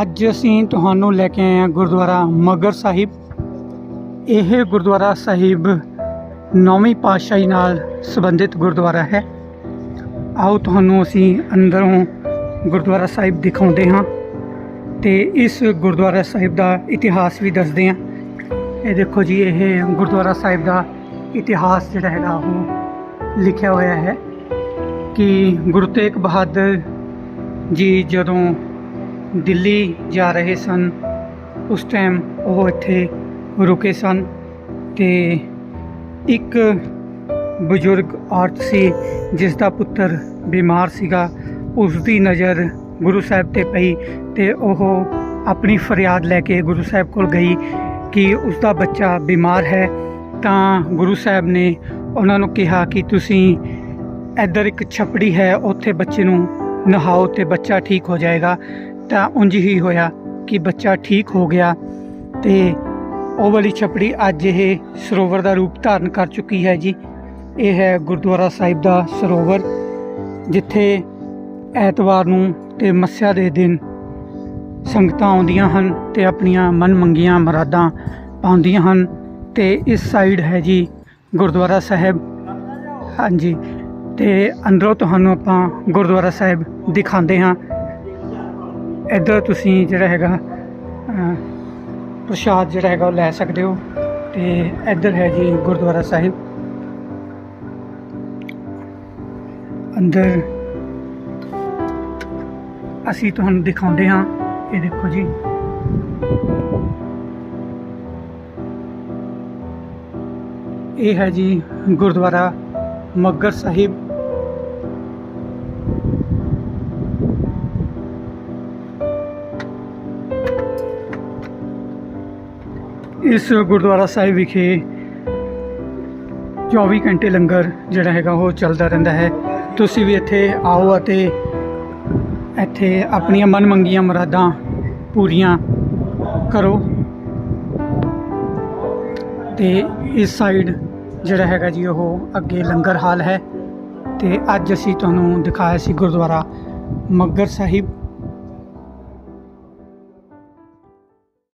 ਅੱਜ ਅਸੀਂ ਤੁਹਾਨੂੰ ਲੈ ਕੇ ਆਏ ਹਾਂ ਗੁਰਦੁਆਰਾ ਮਗਰ ਸਾਹਿਬ। ਇਹ ਗੁਰਦੁਆਰਾ ਸਾਹਿਬ ਨੌਵੀਂ ਪਾਤਸ਼ਾਹੀ ਨਾਲ ਸੰਬੰਧਿਤ ਗੁਰਦੁਆਰਾ ਹੈ। ਆਓ ਤੁਹਾਨੂੰ ਅਸੀਂ ਅੰਦਰੋਂ ਗੁਰਦੁਆਰਾ ਸਾਹਿਬ ਦਿਖਾਉਂਦੇ ਹਾਂ ਤੇ ਇਸ ਗੁਰਦੁਆਰਾ ਸਾਹਿਬ ਦਾ ਇਤਿਹਾਸ ਵੀ ਦੱਸਦੇ ਹਾਂ। ਇਹ ਦੇਖੋ ਜੀ, ਇਹ ਗੁਰਦੁਆਰਾ ਸਾਹਿਬ ਦਾ ਇਤਿਹਾਸ ਜਿਹੜਾ ਹੈਗਾ, ਉਹ ਲਿਖਿਆ ਹੋਇਆ ਹੈ ਕਿ ਗੁਰੂ ਤੇਗ ਬਹਾਦਰ ਜੀ ਜਦੋਂ ਦਿੱਲੀ ਜਾ ਰਹੇ ਸਨ। ਉਸ ਟਾਈਮ ਉਹ ਇੱਥੇ ਰੁਕੇ ਸਨ ਤੇ ਇੱਕ ਬਜ਼ੁਰਗ ਔਰਤ ਸੀ ਜਿਸ ਦਾ ਪੁੱਤਰ ਬਿਮਾਰ ਸੀਗਾ। ਉਸ ਦੀ ਨਜ਼ਰ ਗੁਰੂ ਸਾਹਿਬ ਤੇ ਪਈ ਤੇ ਉਹ ਆਪਣੀ ਫਰਿਆਦ ਲੈ ਕੇ ਗੁਰੂ ਸਾਹਿਬ ਕੋਲ ਗਈ ਕਿ ਉਸ ਦਾ ਬੱਚਾ ਬਿਮਾਰ ਹੈ। ਤਾਂ ਗੁਰੂ ਸਾਹਿਬ ਨੇ ਉਹਨਾਂ ਨੂੰ ਕਿਹਾ ਕਿ ਤੁਸੀਂ ਇੱਧਰ ਇੱਕ ਛਪੜੀ ਹੈ, ਉੱਥੇ ਬੱਚੇ ਨੂੰ ਨਹਾਓ ਤੇ ਬੱਚਾ ਠੀਕ ਹੋ ਜਾਏਗਾ। ਤਾਂ ਉਂਝ ਹੀ ਹੋਇਆ ਕਿ ਬੱਚਾ ਠੀਕ ਹੋ ਗਿਆ ਤੇ ਉਹ ਵਾਲੀ ਛਪੜੀ ਅੱਜ ਇਹ ਸਰੋਵਰ ਦਾ ਰੂਪ ਧਾਰਨ ਕਰ ਚੁੱਕੀ ਹੈ ਜੀ। ਇਹ ਹੈ ਗੁਰਦੁਆਰਾ ਸਾਹਿਬ ਦਾ ਸਰੋਵਰ, ਜਿੱਥੇ ਐਤਵਾਰ ਨੂੰ ਤੇ ਮੱਸਿਆ ਦੇ ਦਿਨ ਸੰਗਤਾਂ ਆਉਂਦੀਆਂ ਹਨ ਤੇ ਆਪਣੀਆਂ ਮਨ ਮੰਗੀਆਂ ਮੁਰਾਦਾਂ ਪਾਉਂਦੀਆਂ ਹਨ ਤੇ ਇਸ ਸਾਈਡ ਹੈ ਜੀ ਗੁਰਦੁਆਰਾ ਸਾਹਿਬ। ਹਾਂਜੀ, ਤੇ ਅੰਦਰੋਂ ਤੁਹਾਨੂੰ ਆਪਾਂ ਗੁਰਦੁਆਰਾ ਸਾਹਿਬ ਦਿਖਾਉਂਦੇ ਹਾਂ। ਇੱਧਰ ਤੁਸੀਂ ਜਿਹੜਾ ਹੈਗਾ ਪ੍ਰਸ਼ਾਦ ਜਿਹੜਾ ਹੈਗਾ ਉਹ ਲੈ ਸਕਦੇ ਹੋ ਤੇ ਇੱਧਰ ਹੈ ਜੀ ਗੁਰਦੁਆਰਾ ਸਾਹਿਬ। ਅੰਦਰ ਅਸੀਂ ਤੁਹਾਨੂੰ ਦਿਖਾਉਂਦੇ ਹਾਂ, ਇਹ ਦੇਖੋ ਜੀ। ਇਹ ਹੈ ਜੀ ਗੁਰਦੁਆਰਾ ਮੱਗਰ ਸਾਹਿਬ। ਇਸ ਗੁਰਦੁਆਰਾ ਸਾਹਿਬ ਵਿਖੇ 24 ਘੰਟੇ ਲੰਗਰ ਜਿਹੜਾ ਹੈਗਾ ਉਹ ਚੱਲਦਾ ਰਹਿੰਦਾ ਹੈ। ਤੁਸੀਂ ਵੀ ਇੱਥੇ ਆਓ ਅਤੇ ਇੱਥੇ ਆਪਣੀਆਂ ਮਨ ਮੰਗੀਆਂ ਮੁਰਾਦਾਂ ਪੂਰੀਆਂ ਕਰੋ। ਤੇ ਇਸ ਸਾਈਡ ਜਿਹੜਾ ਹੈਗਾ ਜੀ ਉਹ ਅੱਗੇ ਲੰਗਰ ਹਾਲ ਹੈ। ਤੇ ਅੱਜ ਅਸੀਂ ਤੁਹਾਨੂੰ ਦਿਖਾਇਆ ਸੀ ਗੁਰਦੁਆਰਾ ਮੱਗਰ ਸਾਹਿਬ।